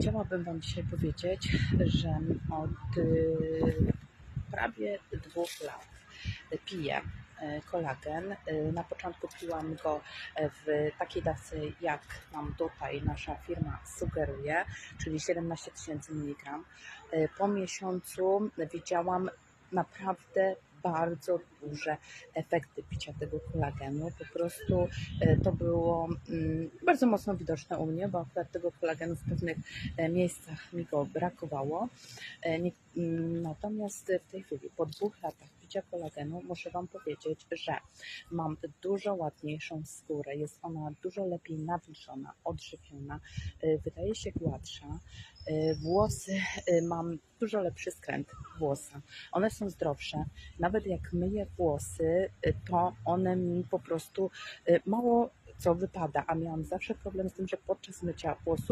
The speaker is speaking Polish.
Chciałabym Wam dzisiaj powiedzieć, że od y, prawie dwóch lat piję y, kolagen. Y, Na początku piłam go w takiej dawce, jak nam tutaj nasza firma sugeruje, czyli 17 tysięcy mg. Y, Po miesiącu widziałam naprawdę bardzo duże efekty picia tego kolagenu. Po prostu e, to było mm, bardzo mocno widoczne u mnie, bo akurat tego kolagenu w pewnych e, miejscach mi go brakowało. E, mm, Natomiast w tej chwili, po dwóch latach picia kolagenu, muszę Wam powiedzieć, że mam dużo ładniejszą skórę. Jest ona dużo lepiej nawilżona, odżywiona, wydaje się gładsza. Włosy, mam dużo lepszy skręt włosa. One są zdrowsze. Nawet jak myję włosy, e, to one mi po prostu e, mało co wypada, a miałam zawsze problem z tym, że podczas mycia włosów